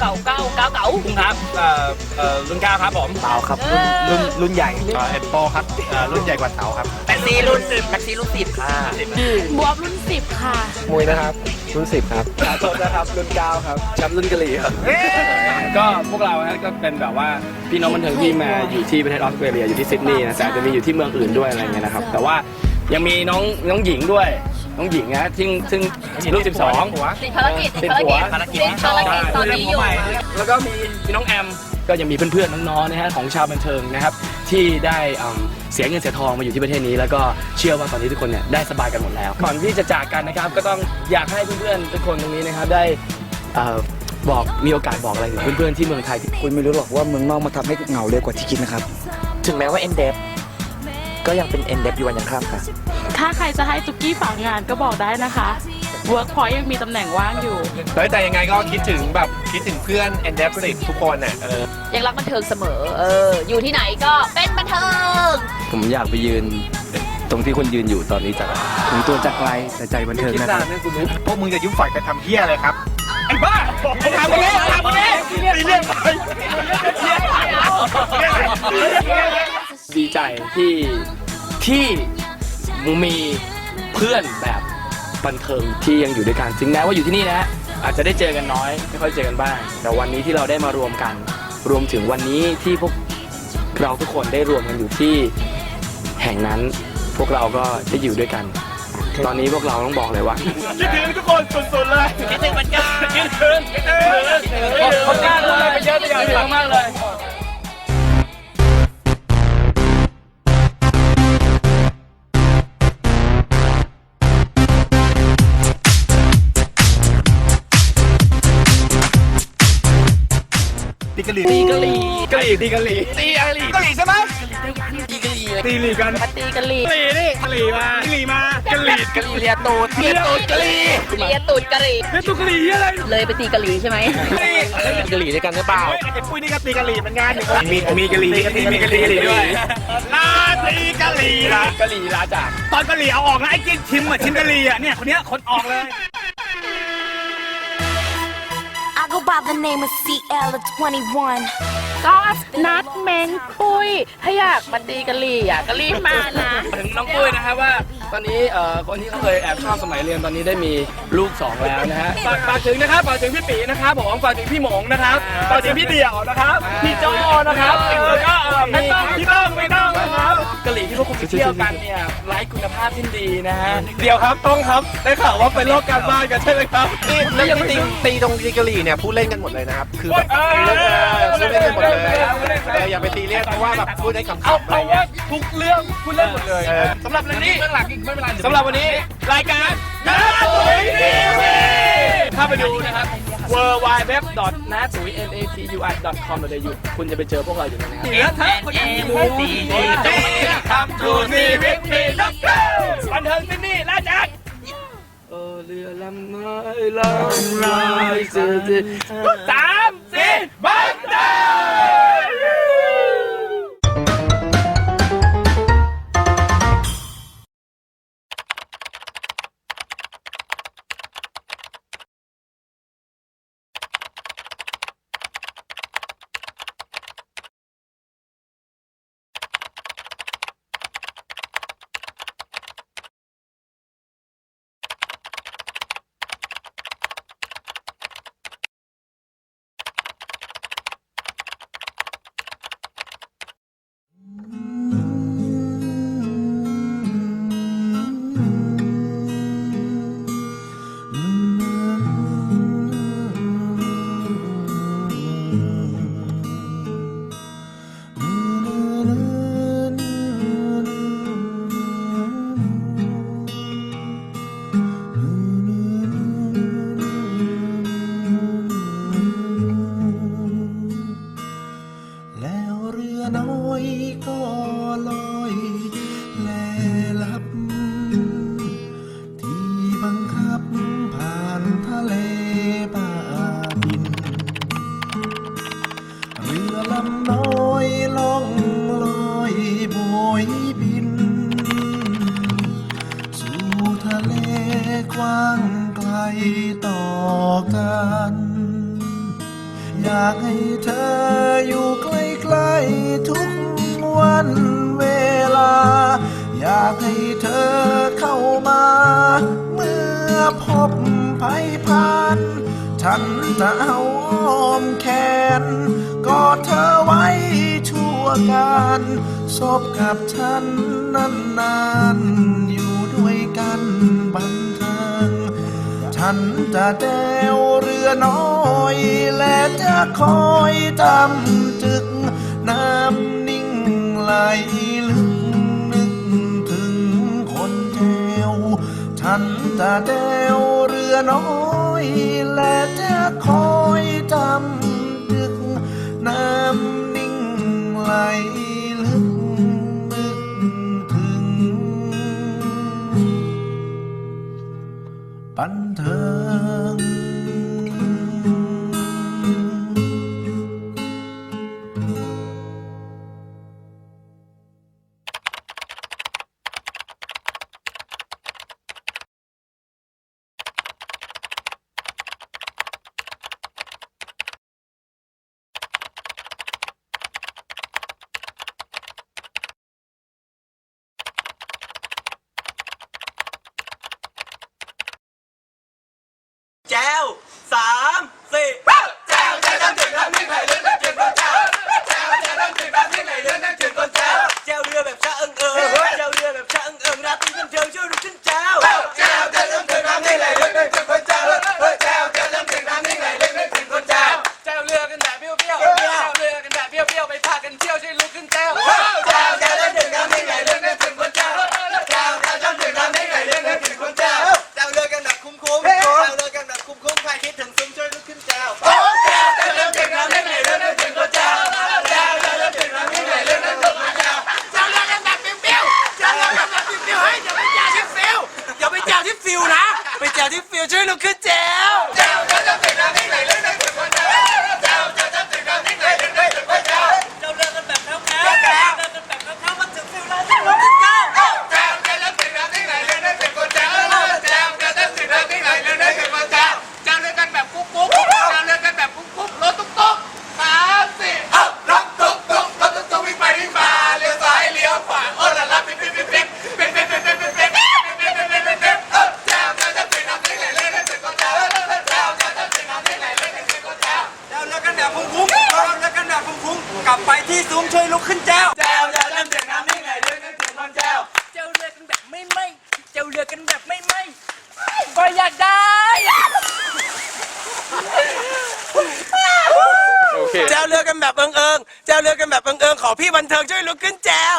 เก่าเก้าเก้าเก่าคุณครับเอ่อเอ่อรุ่นเก้าครับผมเต๋าครับรุ่นรุ่นใหญ่เอ็ดโปครับเอ่อรุ่นใหญ่กว่าเต๋าครับแท็กซี่รุ่นสิบแท็กซี่รุ่นสิบค่ะบวบรุ่นสิบค่ะ มุยนะครับ รุ่นสิบครับสาชนนะครับ รุ่นเก้าครับแชมป์รุ่นกะหรี่ครับ ก็พวกเราฮะก็เป็นแบบว่าพี่น้องบันเทิงที่มาอยู่ที่ประเทศออสเตรเลียอยู่ที่ซิดนีย์นะแต่อาจจะมีอยู่ที่เมืองอื่นด้วยอะไรเงี้ยนะครับ แต่ว่ายังมีน้องน้องหญิงด้วย น้องหญิงนะซึ่งซึ่งรุ่นสิบสองติดภารกิจติดภารกิจภารกิจภารกิจตอนนี้อยู่แล้วก็มีมีน้องแอม ก็ยังมีเพื่อนๆน้องๆนะฮะของชาวบันเทิงนะครับ ที่ได้อืมเสียเงินเสียทองมาอยู่ที่ประเทศนี้ แล้วก็เชื่อว่าตอนนี้ทุกคนเนี่ยได้สบายกันหมดแล้ว ก่อนที่จะจากกันนะครับ ก็ต้องอยากให้เพื่อนๆทุกคนตรงนี้นะครับได้เอ่อบอกมีโอกาสบอกอะไรถึงเพื่อนๆที่เมืองไทยที่ คุณไม่รู้หรอกว่าเมืองนอกมาทำให้เหงาเร็วกว่าที่คิดนะครับ ถึงแม้ว่าเอ็นเดฟ ก็ยังเป็นเอ็นเดฟอยู่วันยังค่ำค่ะ ถ้าใครจะให้ตุกกี้ฝากงานก็บอกได้นะคะ Workpoint ยังมีตำแหน่งว่างอยู่ เฮ้ยแต่ยังไงก็คิดถึงแบบคิดถึงเพื่อนแอนเดฟสิทุกคนอะเออยังรักบันเทิงเสมอ เออ อยู่ที่ไหนก็เป็นบันเทิง ผมอยากไปยืนตรงที่คนยืนอยู่ตอนนี้จังถึงตัวจากไกลแต่ใจบันเทิงนะครับพวกมึงจะยุ่งฝ่ายไปทำเฮี้ยอะไรครับ ไอ้บ้าทำคนนี้ทำคนนี้ตีเรียกไป ดีใจที่ที่มีเพื่อนแบบบันเทิงที่ยังอยู่ด้วยกันถึงแม้ว่าอยู่ที่นี่นะฮะอาจจะได้เจอกันน้อย ไม่ค่อยเจอกันบ้าง แต่วันนี้ที่เราได้มารวมกัน รวมถึงวันนี้ที่พวกเราทุกคนได้รวมกันอยู่ที่แห่งนั้น พวกเราก็ได้อยู่ด้วยกัน ตอนนี้พวกเราต้องบอกเลยว่าคิดถึงทุกคนสุดๆเลยคิดถึงเหมือนกันคิดถึงคิดถึงคนกล้าเลยไปเยอะไปเยอะมากเลย กะหรี่ตีกะหรี่กะหรี่ตีกะหรี่ตีกะหรี่กะหรี่ใช่ไหมตีกะหรี่ตีหรี่กันมาตีกันลีกะหรี่นี่กะหรี่มากะหรี่มากะหรี่กะลีเรียตูดเรียกตูดกะหรี่เลียตูดกะหรี่เรียกตูดกะหรี่เหี้ยอะไรเลยไปตีกะหรี่ใช่ไหมกะลีด้วยกันหรือเปล่าไอ้ปุ้ยนี่ก็ตีกะหรี่เหมือนกันมีมีกะหรี่มีมีกะหรี่ด้วยลาตีกะหรี่ละกะหรี่ลาจากตอนกะหรี่เอาออกนะไอ้กินชิมอะชิมกะหรี่อะเนี่ยคนเนี้ยคนออกเลย by the name of CL of 21. ก็นัดเม้งปุ้ย ถ้าอยากมาตีกันลีอะก็รีบมานะ ถึงน้องปุ้ยนะครับว่า ตอนนี้เอ่อคนที่เขาเคยแอบชอบสมัยเรียนตอนนี้ได้มีลูกสองแล้วนะฮะฝากฝากถึงนะครับฝากถึงพี่ปีนะครับผมฝากถึงพี่หมงนะครับฝากถึงพี่เดี่ยวนะครับพี่โจนะครับแล้วก็เอ่อพี่ต้องพี่ต้องไม่ต้องนะครับกะหรี่ที่พวกคุณไปเที่ยวกันเนี่ยไร้คุณภาพที่ดีนะฮะเดี๋ยวครับต้องครับได้ข่าวว่าเป็นโรคการบ้านกันใช่ไหมครับแล้วยังตีตีตรงตีกะลีเนี่ยพูดเล่นกันหมดเลยนะครับ คือแบบพูด เล่นกันหมดเลยเอออย่าไปตีเรียกเพราะว่าแบบพูดได้คำเอาๆอะไรเอาเงี้ว่ายทุกเรื่องคุณเล่นหมดเลยเออสำหรับวันนี้เรื่องหลักอีกไม่เป็นไรสำหรับวันนี้รายการน้าตุ๋ยทีวีเข้าไปดูนะครับ w w w n a t u y n a t u i com เดี๋ยวคุณจะไปเจอพวกเราอยู่ในนั้นเหลือเธอคนนี้ดีดีทำทูนีวิธีนักกู้บันเทิงที่นี่ลาจาก เออเรือลำน้อยลำน้อยสื่อสามสี่บัน เบิน สู่ทะเลกว้างไกลต่อกัน อยากให้เธออยู่ใกล้ๆทุกวันเวลา อยากให้เธอเข้ามา เมื่อพบภัยผ่าน ฉันจะเอาอ้อมแขนกอดเธอไว้ วการศพกับฉันนานๆอยู่ด้วยกันบันเทิงฉันจะแดวเรือน้อย และจะคอยจำจึก น้ำนิ่งไหลลึกนึกถึงคนแถวฉันจะแดวเรือน้อยและจะคอยจำจึกน้ำ ลลึกนึกถึง ปันเทิง แจวสามสี่แจวแจวน้ำจืดน้ำพริกไข่เลือดน้ำจืดก้นแจวแจวแจวน้ำจืดน้ำพริกไข่เลือดน้ำจืดก้นแจวแจวเรือแบบชะเอิงเอิงแจวเรือแบบชะเอิงเอิงราตรีบันเทิงช่วยดูขึ้น ที่ซุ้มช่วยลุกขึ้นแจวแจวแจวน้ำจืดน้ำพริกไข่เลือดน้ำจืดก้นแจวเจ้าเรือกันแบบไม่ไม่เจ้าเรือกันแบบไม่ไม่ก็อยากได้โอเคเจ้าเรือกันแบบเอิงเอิงเจ้าเรือกันแบบเอิงเอิงขอพี่บันเทิงช่วยลุกขึ้นแจว